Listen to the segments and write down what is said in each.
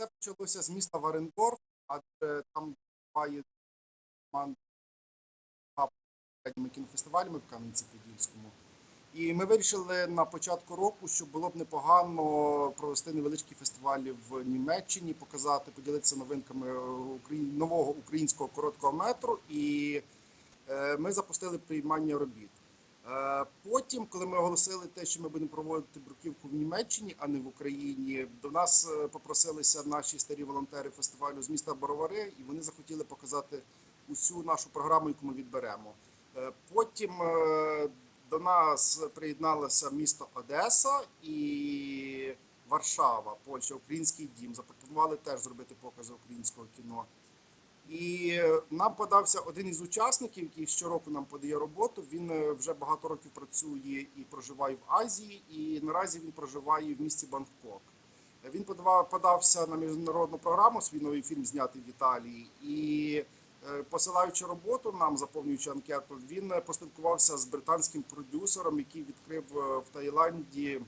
Це почалося з міста Варендорф, адже там буває команда кінофестивалями в Кам'янці-Подільському. І ми вирішили на початку року, що було б непогано провести невеличкі фестивалі в Німеччині, показати, поділитися новинками нового українського короткого метру. І е, ми запустили приймання робіт. Е, Потім, коли ми оголосили те, що ми будемо проводити бруківку в Німеччині, а не в Україні, до нас е, попросилися наші старі волонтери фестивалю з міста Боровари, і вони захотіли показати усю нашу програму, яку ми відберемо. Е, Потім до нас приєдналося місто Одеса і Варшава, Польща, Український дім. Запропонували теж зробити покази українського кіно. І е, нам подався один із учасників, який щороку нам подає роботу. Він е, вже багато років працює і проживає в Азії, і наразі він проживає в місті Бангкок. Він подавав, подався на міжнародну програму, свій новий фільм знятий в Італії. І е, посилаючи роботу, нам заповнюючи анкету, він поспілкувався з британським продюсером, який відкрив в Таїланді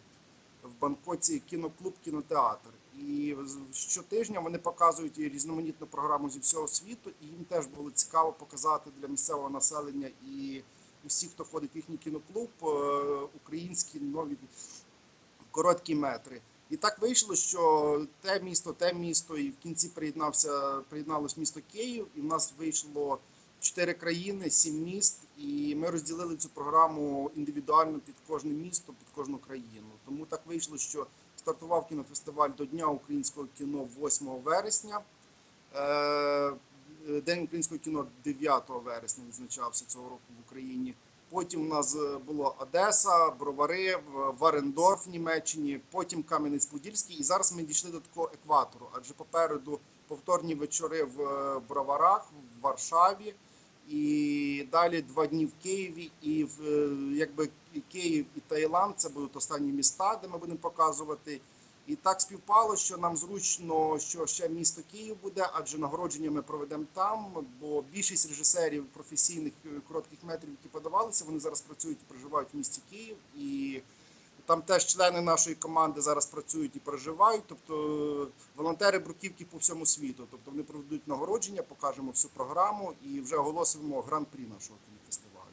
в Бангкоці кіноклуб кінотеатр. І щотижня вони показують різноманітну програму зі всього світу, і їм теж було цікаво показати для місцевого населення і усіх, хто ходить в їхній кіноклуб, е, українські нові короткі метри. І так вийшло, що те місто, те місто, і в кінці приєднався приєдналось місто Київ, і в нас вийшло чотири країни, сім міст, і ми розділили цю програму індивідуально під кожне місто, під кожну країну. Тому так вийшло, що стартував кінофестиваль до Дня українського кіно 8 вересня. Е, День українського кіно 9 вересня відзначався цього року в Україні. Потім у нас е, було Одеса, Бровари, Варендорф в Німеччині, потім Кам'янець-Подільський. І зараз ми дійшли до такого екватору, адже попереду повторні вечори в е, Броварах, в Варшаві, і далі два дні в Києві. І в е, якби Київ і Таїланд це будуть останні міста, де ми будемо показувати. І так співпало, що нам зручно, що ще місто Київ буде, адже нагородження ми проведемо там. Бо більшість режисерів професійних е, коротких метрів, які подавалися, вони зараз працюють і проживають в місті Київ. І там теж члени нашої команди зараз працюють і проживають. Тобто е, волонтери бруківки по всьому світу. Тобто вони проведуть нагородження, покажемо всю програму і вже оголосимо гран-прі нашого кінофестивалю.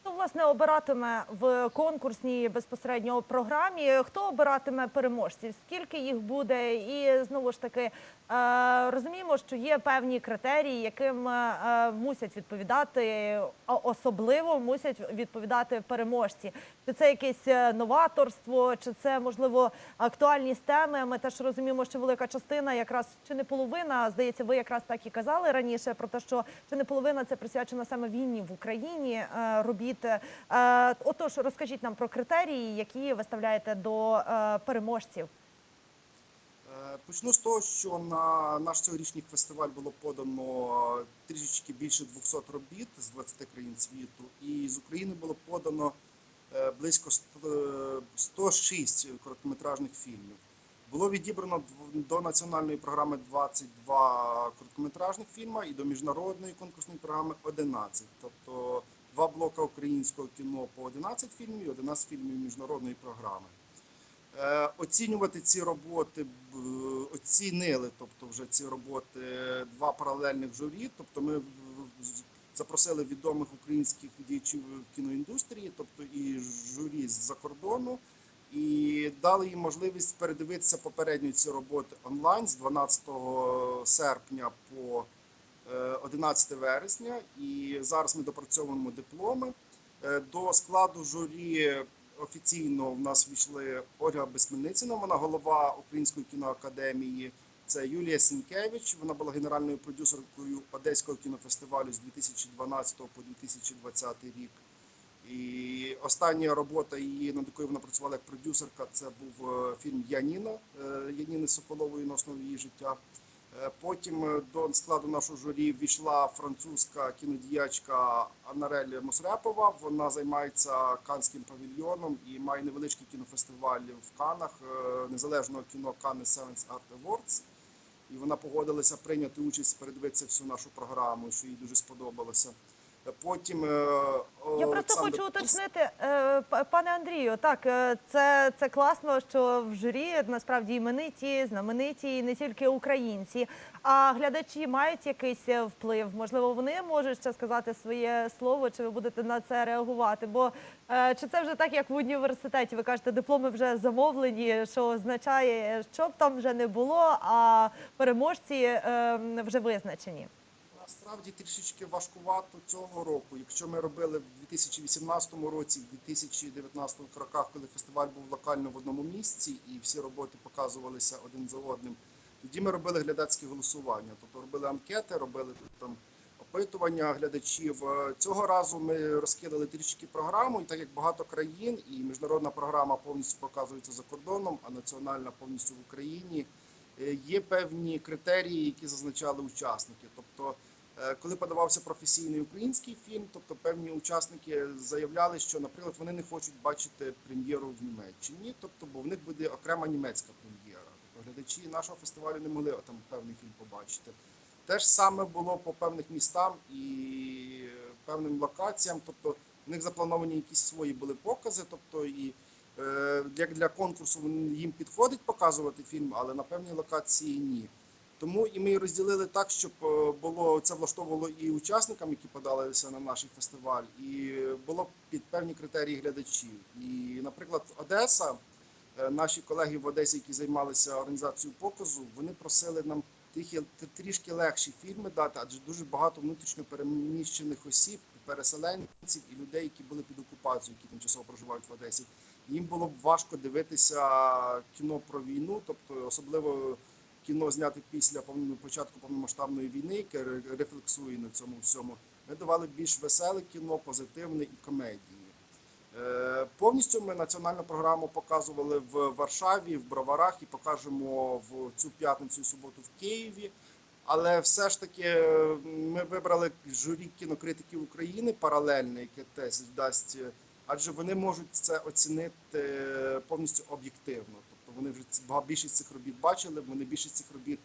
Хто власне обиратиме в конкурсній безпосередньо програмі? Хто обиратиме переможців? Скільки їх буде? І знову ж таки е, розуміємо, що є певні критерії, яким е, мусять відповідати, особливо мусять відповідати переможці. Чи це якесь е, новаторство, чи це можливо актуальність теми? Ми теж розуміємо, що велика частина, якраз чи не половина, здається, ви якраз так і казали раніше про те, що чи не половина це присвячена саме війні в Україні е, робіт. Е, Отож, розкажіть нам про критерії, які виставляєте до переможців. Почну з того, що на наш цьогорічний фестиваль було подано трішечки більше 200 робіт з 20 країн світу, і з України було подано близько 106 короткометражних фільмів. Було відібрано до національної програми 22 короткометражних фільма і до міжнародної конкурсної програми 11. Тобто два блока українського кіно по 11 фільмів і 11 фільмів міжнародної програми. Е, Оцінювати ці роботи оцінили, тобто вже ці роботи два паралельних журі. Тобто ми запросили відомих українських діячів кіноіндустрії, тобто і журі з-за кордону, і дали їм можливість передивитися попередньо ці роботи онлайн з 12 серпня по е, 11 вересня. І зараз ми допрацьовуємо дипломи. Е, До складу журі офіційно в нас війшли Ольга Безсмельницина, вона голова Української кіноакадемії. Це Юлія Сінкевич. Вона була генеральною продюсеркою Одеського кінофестивалю з 2012 по 2020 рік. І остання робота її, над якою вона працювала як продюсерка, це був е, фільм Яніна е, Яніни Соколової на основі її життя. Е, Потім до складу нашого журі війшла французька кінодіячка Анарель Мосрепова. Вона займається канським павільйоном і має невеличкий кінофестиваль в Канах незалежного кіно Cannes Sevens Art Awards. І вона погодилася прийняти участь, передивитися всю нашу програму, що їй дуже сподобалося. Потім е, Я просто Олександр хочу уточнити, е, пане Андрію. Так, е, це, це класно, що в журі насправді імениті, знамениті, і не тільки українці. А глядачі мають якийсь е, вплив. Можливо, вони можуть ще сказати своє слово, чи ви будете на це реагувати? Бо е, чи це вже так, як в університеті? Ви кажете, дипломи вже замовлені, що означає, що б там вже не було, а переможці е, вже визначені. Насправді трішечки важкувато цього року. Якщо ми робили в 2018 році, в 2019 роках, коли фестиваль був локально в одному місці і всі роботи показувалися один за одним, тоді ми робили глядацькі голосування. Тобто робили анкети, робили там опитування глядачів. Е, Цього разу ми розкидали трішки програму, і так як багато країн, і міжнародна програма повністю показується за кордоном, а національна повністю в Україні. е, Є певні критерії, які зазначали учасники. Е, коли подавався професійний український фільм, тобто певні учасники заявляли, що, наприклад, вони не хочуть бачити прем'єру в Німеччині, тобто, бо в них буде окрема німецька прем'єра. Тобто глядачі нашого фестивалю не могли там певний фільм побачити. Те ж саме було по певних містам і певним локаціям. Тобто, в них заплановані якісь свої були покази, тобто і е, як для конкурсу їм підходить показувати фільм, але на певній локації ні. Тому і ми розділили так, щоб е, було це влаштовувало і учасникам, які подалися на наш фестиваль, і було під певні критерії глядачів. І, наприклад, Одеса, е, наші колеги в Одесі, які займалися організацією показу, вони просили нам трішки легші фільми дати, адже дуже багато внутрішньо переміщених осіб, переселенців і людей, які були під окупацією, які тимчасово проживають в Одесі. Їм було б важко дивитися кіно про війну, тобто особливо кіно зняти після початку повномасштабної війни, яке рефлексує на цьому всьому. Ми давали більш веселе кіно, позитивне і комедії. Е, Повністю ми національну програму показували в Варшаві, в Броварах і покажемо в цю п'ятницю і суботу в Києві. Але все ж таки е, ми вибрали журі кінокритиків України паралельне, яке теж дасть, е, адже вони можуть це оцінити повністю об'єктивно. Вони вже більшість цих робіт бачили. Вони більшість цих робіт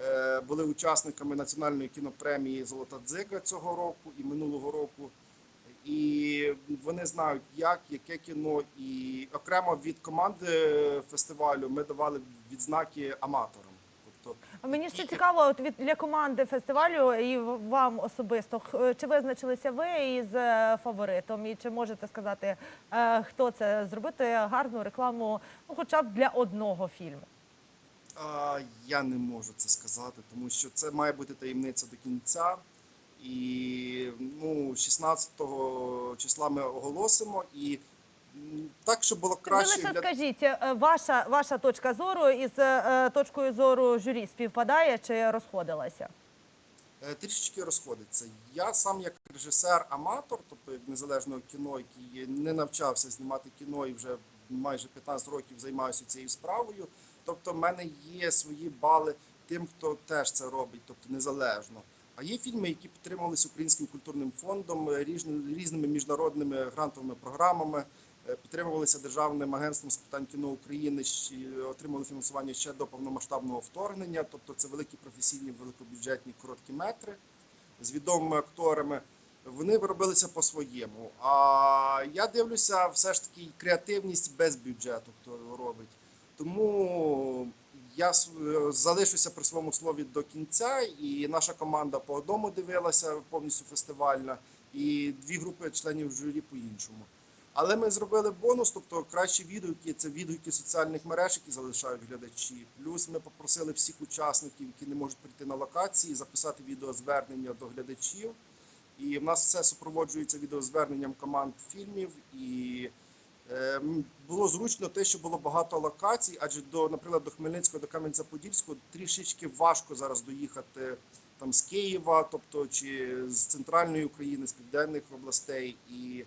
е, були учасниками національної кінопремії Золота дзига цього року і минулого року. І вони знають, як, яке кіно, і окремо від команди фестивалю ми давали відзнаки аматорам. Мені ще цікаво, от від для команди фестивалю і вам особисто чи визначилися ви із е, фаворитом, і чи можете сказати, е, хто це зробити гарну рекламу, ну хоча б для одного фільму? А, я не можу це сказати, тому що це має бути таємниця до кінця. І ну, 16 числа ми оголосимо. І так, щоб було Ви краще лише для скажіть, е, ваша ваша точка зору із е, точкою зору журі співпадає чи розходилася? Е, трішечки розходиться. Я сам як режисер-аматор, тобто як незалежного кіно, який не навчався знімати кіно і вже майже 15 років займаюся цією справою. Тобто, в мене є свої бали тим, хто теж це робить, тобто незалежно. А є фільми, які підтримувалися Українським культурним фондом, е, різними, міжнародними грантовими програмами, е, підтримувалися Державним агентством з питань кіно України, отримали фінансування ще до повномасштабного вторгнення. Тобто це великі професійні великобюджетні короткі метри з відомими акторами. Вони робилися по-своєму. А я дивлюся, все ж таки креативність без бюджету, хто робить. Тому я е, залишуся при своєму слові до кінця, і наша команда по одному дивилася повністю фестивальна, і дві групи членів журі по іншому. Але ми зробили бонус, тобто кращі відгуки це відгуки соціальних мереж, які залишають глядачі. Плюс ми попросили всіх учасників, які не можуть прийти на локації, записати відеозвернення до глядачів. І в нас все супроводжується відеозверненням команд фільмів. І е, було зручно те, що було багато локацій, адже до, наприклад, до Хмельницького, до Кам'янця-Подільського трішечки важко зараз доїхати там з Києва, тобто чи з центральної України, з південних областей. І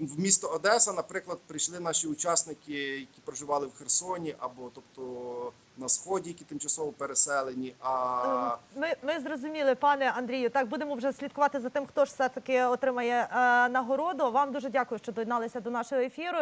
в місто Одеса, наприклад, прийшли наші учасники, які проживали в Херсоні, або тобто на сході, які тимчасово переселені. А Ми, ми зрозуміли, пане Андрію. Так будемо вже слідкувати за тим, хто ж все таки отримає е, нагороду. Вам дуже дякую, що доєдналися до нашого ефіру.